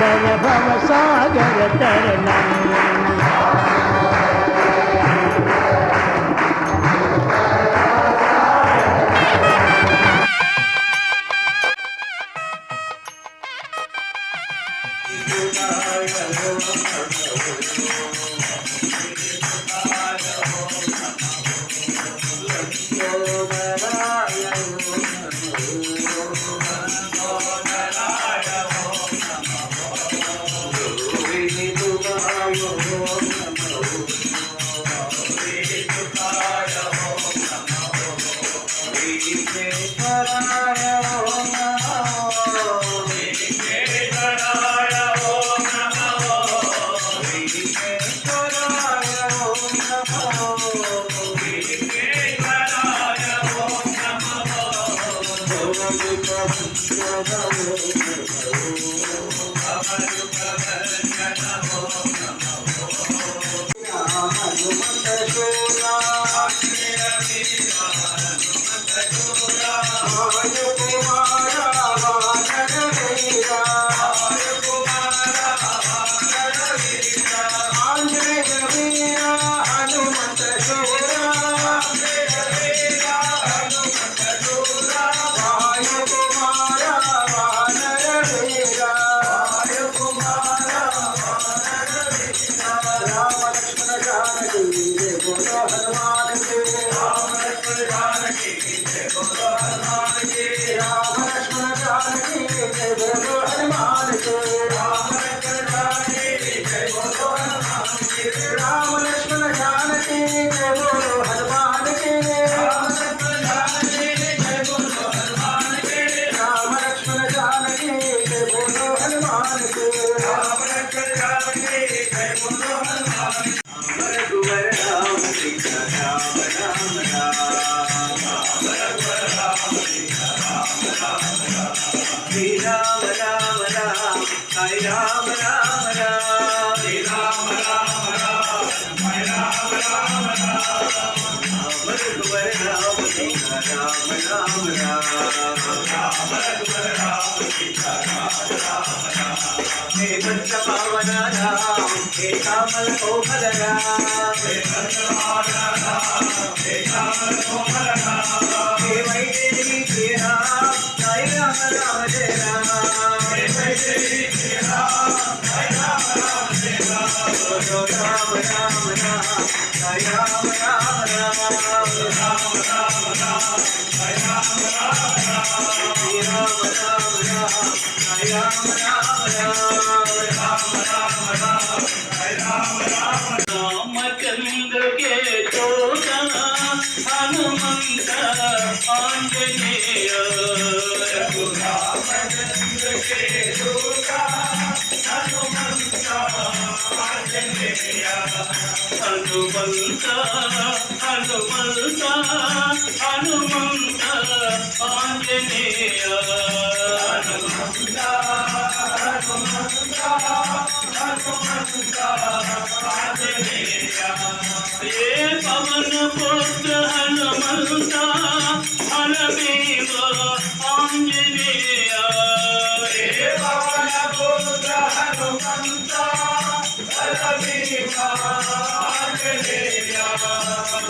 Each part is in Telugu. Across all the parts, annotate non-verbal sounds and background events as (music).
सागर भव सागर तरणा తరణం राम রে (laughs) মন శ్యామల కోమలరా ఏమైతే నీకే రామ రామ జయ రామ ఏమైతే నీకే రామ రామ జయ రామ రామ రామ రామ రామ రామ ಹನುಮಂತ ಹನುಮಂತ ಹನುಮಂತ ಆಂಜನೇಯ ಹನುಮಂತ ಹನುಮಂತ ಹನುಮಂತ ಆಂಜನೇಯ ಏ ಪವನ ಪುತ್ರ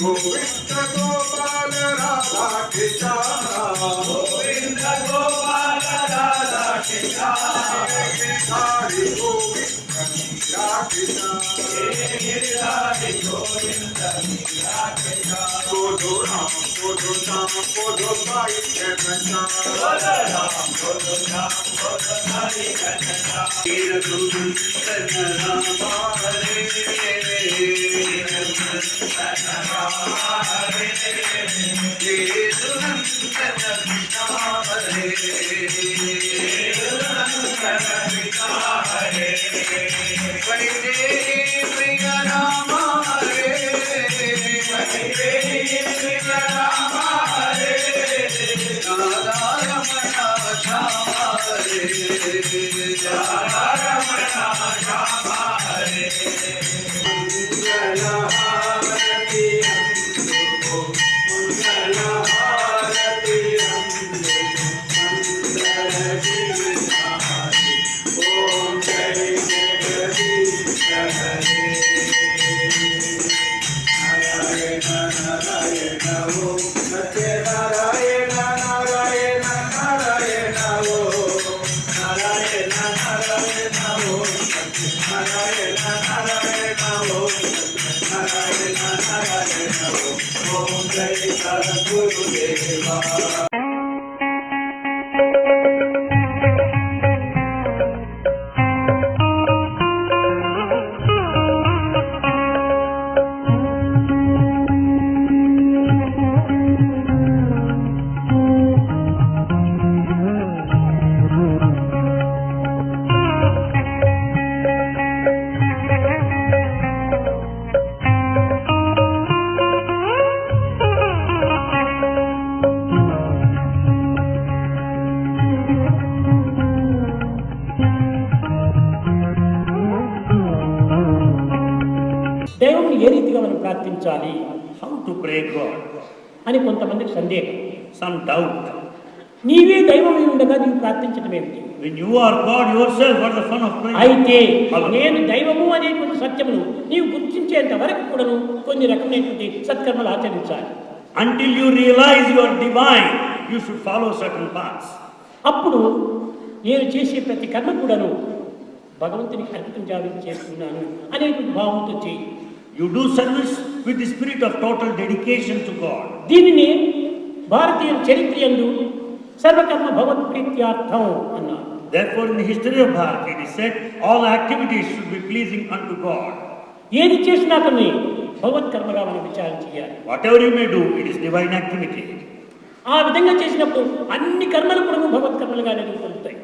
గోవింద గోపాల రాధా కృష్ణ గోవింద గోపాల రాధా కృష్ణ గోవింద बोलो राम बोलो राम बोलो भाई जय రాధా దేవుణ్ణి ఏ రీతిగా మనం ప్రార్థించాలి How to pray God? అని కొంతమందికి సందేహం Some doubt. నీవే దైవం ఉండగా నీవు ప్రార్థించడం ఏమిటి When you are God yourself, what is the fun of praying? అయితే. నేను దైవము అనేటువంటి సత్యమును నీవు గుర్తించేంత వరకు కూడాను కొన్ని రకమైనటువంటి సత్కర్మలు ఆచరించాలి Until you realize you are divine, you should follow certain paths. అప్పుడు నేను చేసే ప్రతి కర్మ కూడాను భగవంతునికి అర్పితం జాబితా చేస్తున్నాను అనేటువంటి భావంతో చేయి You do service with the spirit of total dedication to God. దీనిని భారతీయ చరిత్ర యందు సర్వకర్మ భగవత్ ప్రీత్యార్థం అన్నారు Therefore, in the history of Bharat, it is said all activities should be pleasing unto God. ఏది చేసినా కానీ భగవత్ కర్మగా మనం విచారం చేయాలి Whatever you may do, it is divine activity. ఆ విధంగా చేసినప్పుడు అన్ని కర్మలు కూడా భగవత్ కర్మలుగా జరుగుతుంటాయి